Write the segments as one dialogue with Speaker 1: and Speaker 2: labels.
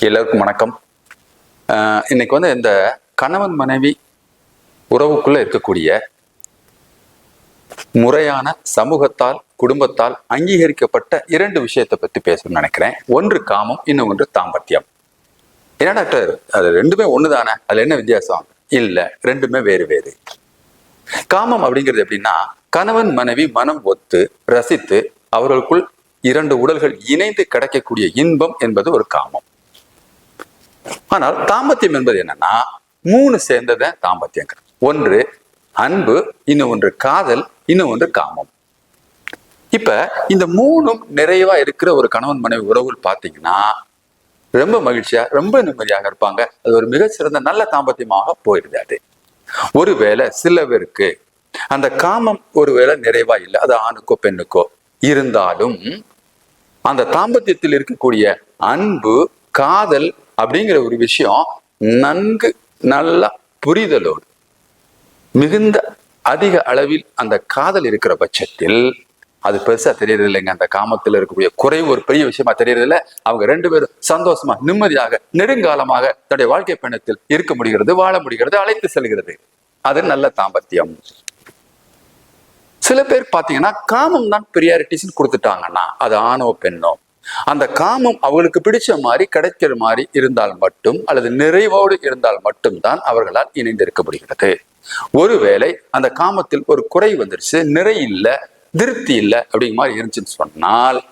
Speaker 1: எல்லோருக்கும் வணக்கம். ஆஹ் இன்னைக்கு வந்து இந்த கணவன் மனைவி உறவுக்குள்ள இருக்கக்கூடிய முறையான சமூகத்தால் குடும்பத்தால் அங்கீகரிக்கப்பட்ட இரண்டு விஷயத்தை பத்தி பேசணும்னு நினைக்கிறேன். ஒன்று காமம் இன்னும் ஒன்று தாம்பத்தியம். என்ன டாக்டர் அது ரெண்டுமே ஒண்ணுதானே? அதுல என்ன வித்தியாசம்? இல்ல ரெண்டுமே வேறு வேறு. காமம் அப்படிங்கிறது எப்படின்னா கணவன் மனைவி மனம் ஒத்து ரசித்து அவர்களுக்குள் இரண்டு உடல்கள் இணைந்து கிடைக்கக்கூடிய இன்பம் என்பது ஒரு காமம். ஆனால் தாம்பத்தியம் என்பது என்னன்னா மூணு சேர்ந்ததை தாம்பத்தியங்கள். ஒன்று அன்பு இன்னும் ஒன்று காதல் இன்னும் ஒன்று காமம். இப்ப இந்த மூணும் நிறைவா இருக்கிற ஒரு கணவன் மனைவி உறவுகள் பாத்தீங்கன்னா ரொம்ப மகிழ்ச்சியா ரொம்ப நிம்மதியாக இருப்பாங்க. அது ஒரு மிகச்சிறந்த நல்ல தாம்பத்தியமாக போயிடுது அது. ஒருவேளை சில பேருக்கு அந்த காமம் ஒருவேளை நிறைவா இல்லை. அது ஆணுக்கோ பெண்ணுக்கோ இருந்தாலும் அந்த தாம்பத்தியத்தில் இருக்கக்கூடிய அன்பு காதல் அப்படிங்கிற ஒரு விஷயம் நன்கு நல்லா புரிதலோடு மிகுந்த அதிக அளவில் அந்த காதல் இருக்கிற பட்சத்தில் அது பெருசா தெரியறது இல்லைங்க அந்த காமத்தில் இருக்கக்கூடிய குறைவு ஒரு பெரிய விஷயமா தெரியறது இல்லை அவங்க ரெண்டு பேரும் சந்தோஷமா நிம்மதியாக நெடுங்காலமாக தன்னுடைய வாழ்க்கை பயணத்தில் இருக்க முடிகிறது வாழ முடிகிறது அழைத்து செல்கிறது. அது நல்ல தாம்பத்தியம். சில பேர் பாத்தீங்கன்னா காமம் தான் பிரியாரிட்டிஸ் கொடுத்துட்டாங்கன்னா அது ஆணோ பெண்ணோ அந்த காமம் அவங்களுக்கு பிடிச்ச மாதிரி கிடைக்கிற மாதிரி இருந்தால் மட்டும் அல்லது நிறைவோடு இருந்தால் மட்டும்தான் அவர்களால் இணைந்திருக்க முடிகிறது ஒருவேளை அந்த காமத்தில் ஒரு குறை வந்துருச்சு நிறை இல்லை திருப்தி இல்லை அப்படிங்கிற மாதிரி இருந்துச்சுன்னு சொன்னால்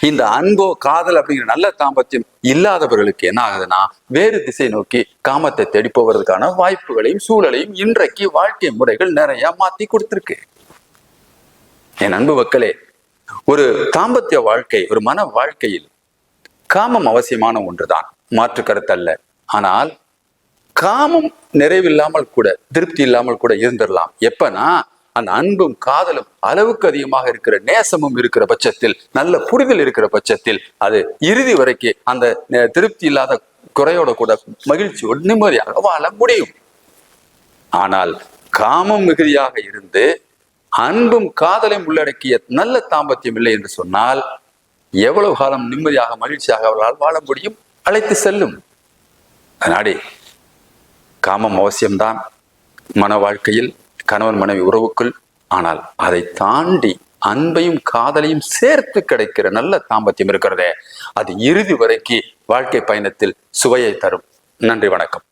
Speaker 1: இந்த அன்போ காதல் அப்படிங்கிற நல்ல தாம்பத்தியம் இல்லாதவர்களுக்கு என்ன ஆகுதுன்னா வேறு திசை நோக்கி காமத்தை தேடி போவதற்கான வாய்ப்புகளையும் சூழலையும் இன்றைக்கு வாழ்க்கை முறைகள் நிறைய மாத்தி கொடுத்திருக்கு. என் அன்பு மக்களே ஒரு தாம்பத்திய வாழ்க்கை ஒரு மன வாழ்க்கையில் காமம் அவசியமான ஒன்றுதான். மாற்று கருத்தல்ல ஆனால் காமம் நிறைவில்லாமல் கூட திருப்தி இல்லாமல் கூட இருந்துடலாம் எப்பனா அந்த அன்பும் காதலும் அளவுக்கு அதிகமாக இருக்கிற நேசமும் இருக்கிற பட்சத்தில் நல்ல புரிதல் இருக்கிற பட்சத்தில் அது இறுதி வரைக்கும் அந்த திருப்தி இல்லாத குறையோட கூட மகிழ்ச்சியோடு நிம்மதியாக வாழ முடியும். ஆனால் காமம் மிகுதியாக இருந்து அன்பும் காதலையும் உள்ளடக்கிய நல்ல தாம்பத்தியம் இல்லை என்று சொன்னால் எவ்வளவு காலம் நிம்மதியாக மகிழ்ச்சியாக அவர்களால் வாழ முடியும்? அழைத்து செல்லும். அதனாடி காமம் அவசியம்தான். மன வாழ்க்கையில் கணவன் மனைவி உறவுக்குள். ஆனால் அதை தாண்டி அன்பையும் காதலையும் சேர்த்து கிடைக்கிற நல்ல தாம்பத்தியம் இருக்கிறதே அது இறுதி வரைக்கு வாழ்க்கை பயணத்தில் சுவையை தரும். நன்றி வணக்கம்.